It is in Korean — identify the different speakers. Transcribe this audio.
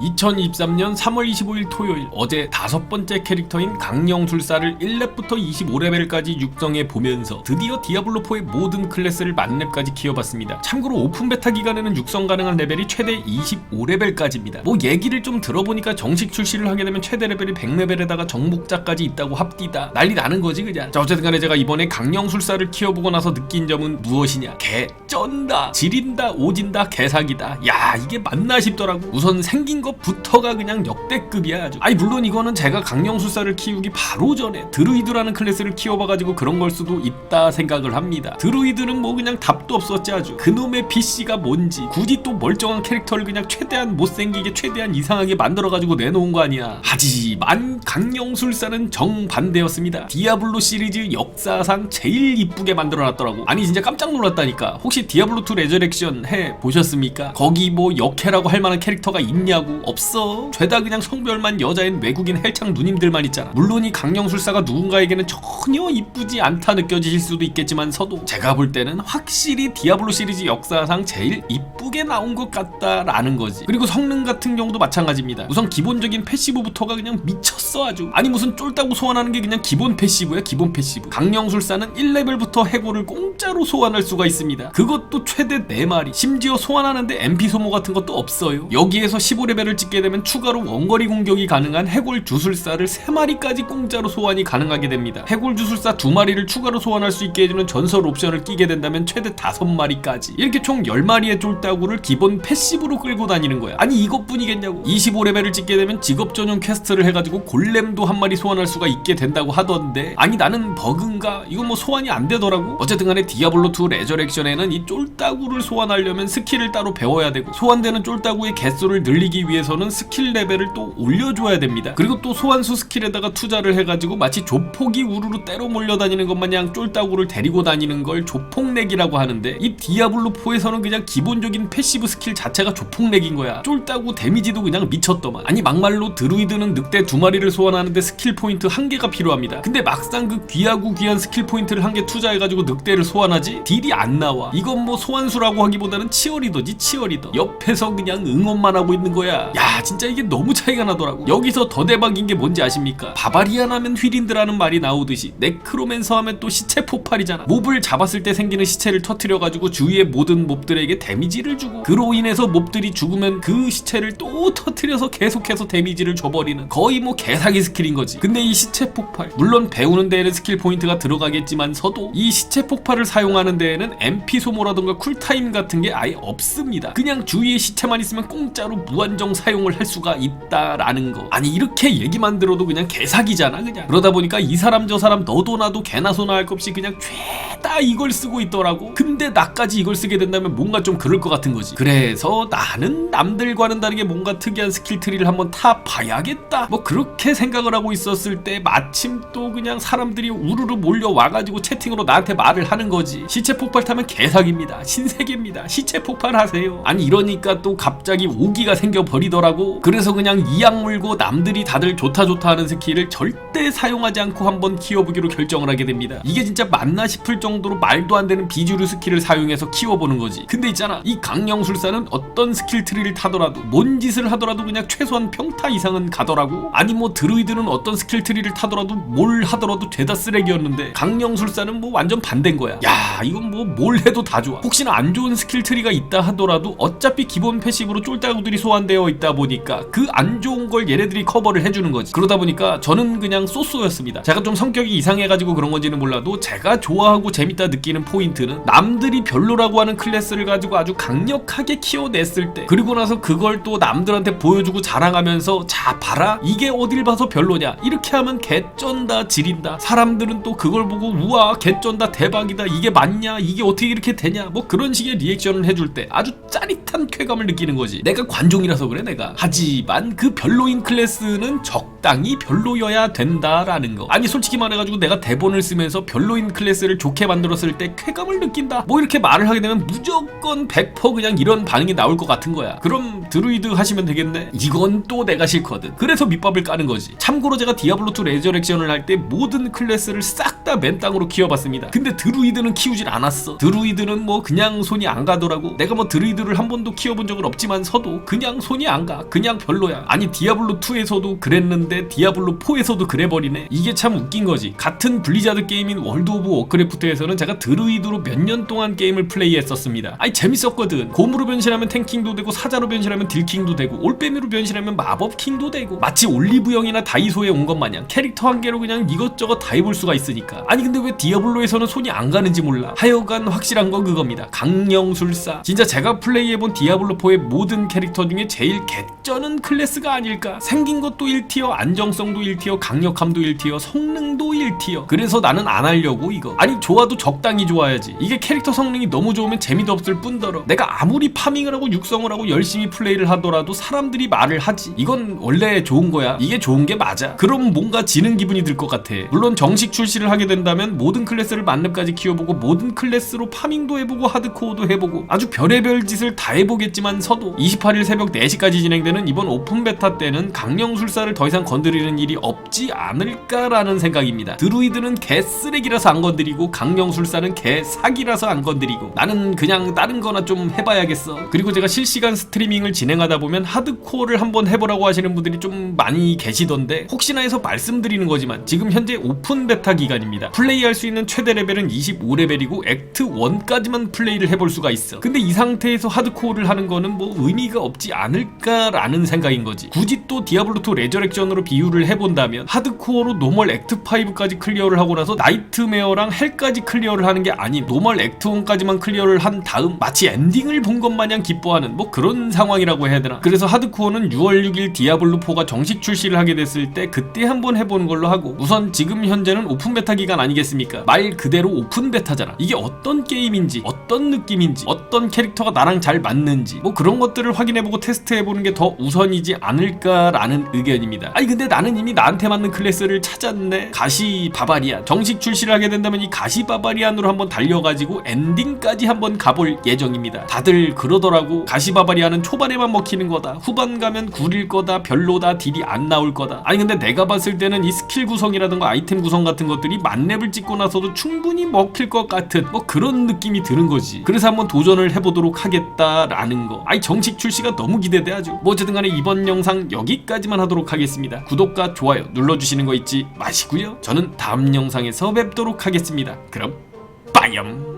Speaker 1: 2023년 3월 25일 토요일 어제 다섯 번째 캐릭터인 강령술사를 1렙부터 25레벨까지 육성해 보면서 드디어 디아블로4의 모든 클래스를 만렙까지 키워봤습니다. 참고로 오픈 베타 기간에는 육성 가능한 레벨이 최대 25레벨까지입니다. 뭐 얘기를 좀 들어보니까 정식 출시를 하게 되면 최대 레벨이 100레벨에다가 정복자까지 있다고 합디다. 난리 나는 거지 그냥. 자 어쨌든 간에 제가 이번에 강령술사를 키워보고 나서 느낀 점은 무엇이냐? 개 쩐다, 지린다, 오진다, 개사기다. 야 이게 맞나 싶더라고. 우선 생긴 것부터가 그냥 역대급이야 아주. 아니 물론 이거는 제가 강령술사를 키우기 바로 전에 드루이드라는 클래스를 키워봐가지고 그런 걸 수도 있다 생각을 합니다. 드루이드는 뭐 그냥 답도 없었지 아주. 그놈의 PC가 뭔지 굳이 또 멀쩡한 캐릭터를 그냥 최대한 못생기게 최대한 이상하게 만들어가지고 내놓은 거 아니야. 하지만 강령술사는 정반대였습니다. 디아블로 시리즈 역사상 제일 이쁘게 만들어놨더라고. 아니 진짜 깜짝 놀랐다니까. 혹시 디아블로2 레저렉션 해 보셨습니까? 거기 뭐 역해라고 할 만한 캐릭터가 있냐고 없어. 죄다 그냥 성별만 여자인 외국인 헬창 누님들만 있잖아. 물론 이 강령술사가 누군가에게는 전혀 이쁘지 않다 느껴지실 수도 있겠지만서도 제가 볼 때는 확실히 디아블로 시리즈 역사상 제일 이쁘게 나온 것 같다라는 거지. 그리고 성능 같은 경우도 마찬가지입니다. 우선 기본적인 패시브부터가 그냥 미쳤어 아주. 아니 무슨 쫄다고 소환하는 게 그냥 기본 패시브야 기본 패시브. 강령술사는 1레벨부터 해골을 공짜로 소환할 수가 있습니다. 그것도 최대 4마리. 심지어 소환하는데 MP 소모 같은 것도 없어요. 여기에서 15레벨 을 찍게 되면 추가로 원거리 공격이 가능한 해골 주술사를 3마리까지 공짜로 소환이 가능하게 됩니다. 해골 주술사 2마리를 추가로 소환할 수 있게 해주는 전설 옵션을 끼게 된다면 최대 5마리까지. 이렇게 총 10마리의 쫄따구를 기본 패시브로 끌고 다니는 거야. 아니 이것뿐이겠냐고. 25레벨을 찍게 되면 직업 전용 퀘스트를 해가지고 골렘도 한 마리 소환할 수가 있게 된다고 하던데 아니 나는 버그인가? 이거 뭐 소환이 안 되더라고. 어쨌든 간에 디아블로2 레저렉션에는 이 쫄따구를 소환하려면 스킬을 따로 배워야 되고 소환되는 쫄따구의 개수를 늘리기 위해 서는 스킬 레벨을 또 올려줘야 됩니다. 그리고 또 소환수 스킬에다가 투자를 해가지고 마치 조폭이 우르르 때로 몰려다니는 것 마냥 쫄따구를 데리고 다니는 걸 조폭렉이라고 하는데 이 디아블로4에서는 그냥 기본적인 패시브 스킬 자체가 조폭렉인 거야. 쫄따구 데미지도 그냥 미쳤더만. 아니 막말로 드루이드는 늑대 두 마리를 소환하는데 스킬 포인트 한 개가 필요합니다. 근데 막상 그 귀하고 귀한 스킬 포인트를 한 개 투자해가지고 늑대를 소환하지 딜이 안 나와. 이건 뭐 소환수라고 하기보다는 치어리더지 치어리더. 옆에서 그냥 응원만 하고 있는 거야. 야 진짜 이게 너무 차이가 나더라고. 여기서 더 대박인 게 뭔지 아십니까? 바바리안 하면 휘린드라는 말이 나오듯이 네크로맨서 하면 또 시체 폭발이잖아. 몹을 잡았을 때 생기는 시체를 터트려가지고 주위의 모든 몹들에게 데미지를 주고 그로 인해서 몹들이 죽으면 그 시체를 또 터트려서 계속해서 데미지를 줘버리는 거의 뭐 개사기 스킬인 거지. 근데 이 시체 폭발 물론 배우는 데에는 스킬 포인트가 들어가겠지만서도 이 시체 폭발을 사용하는 데에는 MP 소모라든가 쿨타임 같은 게 아예 없습니다. 그냥 주위에 시체만 있으면 공짜로 무한정 사용을 할 수가 있다라는 거. 아니 이렇게 얘기만 들어도 그냥 개사기잖아 그냥. 그러다 보니까 이 사람 저 사람 너도 나도 개나 소나 할 것 없이 그냥 죄다 이걸 쓰고 있더라고. 근데 나까지 이걸 쓰게 된다면 뭔가 좀 그럴 것 같은 거지. 그래서 나는 남들과는 다르게 뭔가 특이한 스킬 트리를 한번 타 봐야겠다. 뭐 그렇게 생각을 하고 있었을 때 마침 또 그냥 사람들이 우르르 몰려와가지고 채팅으로 나한테 말을 하는 거지. 시체 폭발 타면 개사기입니다. 신세계입니다. 시체 폭발하세요. 아니 이러니까 또 갑자기 오기가 생겨 버리더라고. 그래서 그냥 이악 물고 남들이 다들 좋다 좋다 하는 스킬을 절대 사용하지 않고 한번 키워보기로 결정을 하게 됩니다. 이게 진짜 맞나 싶을 정도로 말도 안 되는 비주류 스킬을 사용해서 키워보는 거지. 근데 있잖아. 이 강령술사는 어떤 스킬 트리를 타더라도 뭔 짓을 하더라도 그냥 최소한 평타 이상은 가더라고. 아니 뭐 드루이드는 어떤 스킬 트리를 타더라도 뭘 하더라도 죄다 쓰레기였는데 강령술사는 뭐 완전 반대인 거야. 야 이건 뭐 뭘 해도 다 좋아. 혹시나 안 좋은 스킬 트리가 있다 하더라도 어차피 기본 패시브로 쫄따구들이 소환되어 있다 보니까 그 안 좋은 걸 얘네들이 커버를 해주는 거지. 그러다 보니까 저는 그냥 쏘쏘였습니다. 제가 좀 성격이 이상해가지고 그런 건지는 몰라도 제가 좋아하고 재밌다 느끼는 포인트는 남들이 별로라고 하는 클래스를 가지고 아주 강력하게 키워냈을 때 그리고 나서 그걸 또 남들한테 보여주고 자랑하면서 자 봐라. 이게 어딜 봐서 별로냐. 이렇게 하면 개쩐다 지린다. 사람들은 또 그걸 보고 우와 개쩐다 대박이다. 이게 맞냐? 이게 어떻게 이렇게 되냐? 뭐 그런 식의 리액션을 해줄 때 아주 짜릿한 쾌감을 느끼는 거지. 내가 관종이라서 그래 내가. 하지만 그 별로인 클래스는 적당히 별로여야 된다라는 거. 아니 솔직히 말해가지고 내가 대본을 쓰면서 별로인 클래스를 좋게 만들었을 때 쾌감을 느낀다. 뭐 이렇게 말을 하게 되면 무조건 100% 그냥 이런 반응이 나올 것 같은 거야. 그럼 드루이드 하시면 되겠네. 이건 또 내가 싫거든. 그래서 밑밥을 까는 거지. 참고로 제가 디아블로2 레저렉션을 할 때 모든 클래스를 싹 다 맨땅으로 키워봤습니다. 근데 드루이드는 키우질 않았어. 드루이드는 뭐 그냥 손이 안 가더라고. 내가 뭐 드루이드를 한 번도 키워본 적은 없지만 서도 그냥 손이 손이 안 가. 그냥 별로야. 아니 디아블로 2에서도 그랬는데 디아블로 4에서도 그래버리네. 이게 참 웃긴 거지. 같은 블리자드 게임인 월드 오브 워크래프트에서는 제가 드루이드로 몇 년 동안 게임을 플레이했었습니다. 아니 재밌었거든. 곰으로 변신하면 탱킹도 되고 사자로 변신하면 딜킹도 되고 올빼미로 변신하면 마법킹도 되고 마치 올리브영이나 다이소에 온 것 마냥 캐릭터 한 개로 그냥 이것저것 다 해볼 수가 있으니까. 아니 근데 왜 디아블로에서는 손이 안 가는지 몰라. 하여간 확실한 건 그겁니다. 강령술사. 진짜 제가 플레이해본 디아블로 4의 모든 캐릭터 중에 제일 개쩌는 클래스가 아닐까. 생긴 것도 1티어, 안정성도 1티어, 강력함도 1티어, 성능도 1티어. 그래서 나는 안 하려고 이거. 아니 좋아도 적당히 좋아야지. 이게 캐릭터 성능이 너무 좋으면 재미도 없을 뿐더러 내가 아무리 파밍을 하고 육성을 하고 열심히 플레이를 하더라도 사람들이 말을 하지. 이건 원래 좋은 거야. 이게 좋은 게 맞아. 그럼 뭔가 지는 기분이 들 것 같아. 물론 정식 출시를 하게 된다면 모든 클래스를 만렙까지 키워보고 모든 클래스로 파밍도 해보고 하드코어도 해보고 아주 별의별 짓을 다 해보겠지만 서도 28일 새벽 4시 까지 진행되는 이번 오픈 베타 때는 강령술사를 더 이상 건드리는 일이 없지 않을까라는 생각입니다. 드루이드는 개쓰레기라서 안 건드리고 강령술사는 개사기라서 안 건드리고 나는 그냥 다른 거나 좀 해봐야겠어. 그리고 제가 실시간 스트리밍을 진행하다 보면 하드코어를 한번 해보라고 하시는 분들이 좀 많이 계시던데 혹시나 해서 말씀드리는 거지만 지금 현재 오픈 베타 기간입니다. 플레이할 수 있는 최대 레벨은 25레벨이고 액트 1까지만 플레이를 해볼 수가 있어. 근데 이 상태에서 하드코어를 하는 거는 뭐 의미가 없지 않을까 라는 생각인 거지. 굳이 또 디아블로2 레저렉션으로 비유를 해본다면 하드코어로 노멀 액트 5까지 클리어를 하고 나서 나이트메어랑 헬까지 클리어를 하는 게 아닌 노멀 액트 1까지만 클리어를 한 다음 마치 엔딩을 본 것 마냥 기뻐하는 뭐 그런 상황이라고 해야 되나. 그래서 하드코어는 6월 6일 디아블로4가 정식 출시를 하게 됐을 때 그때 한번 해보는 걸로 하고 우선 지금 현재는 오픈 베타 기간 아니겠습니까? 말 그대로 오픈 베타잖아. 이게 어떤 게임인지, 어떤 느낌인지, 어떤 캐릭터가 나랑 잘 맞는지, 뭐 그런 것들을 확인해보고 테스트해 보는 게 더 우선이지 않을까라는 의견입니다. 아니 근데 나는 이미 나한테 맞는 클래스를 찾았네. 가시 바바리안. 정식 출시를 하게 된다면 이 가시 바바리안으로 한번 달려가지고 엔딩까지 한번 가볼 예정입니다. 다들 그러더라고. 가시 바바리안은 초반에만 먹히는 거다. 후반 가면 구릴 거다. 별로다. 딜이 안 나올 거다. 아니 근데 내가 봤을 때는 이 스킬 구성이라든가 아이템 구성 같은 것들이 만렙을 찍고 나서도 충분히 먹힐 것 같은 뭐 그런 느낌이 드는 거지. 그래서 한번 도전을 해보도록 하겠다라는 거. 아니 정식 출시가 너무 기대돼 아주. 뭐 어쨌든 간에 이번 영상 여기까지만 하도록 하겠습니다. 구독과 좋아요 눌러주시는 거 잊지 마시고요. 저는 다음 영상에서 뵙도록 하겠습니다. 그럼 빠염.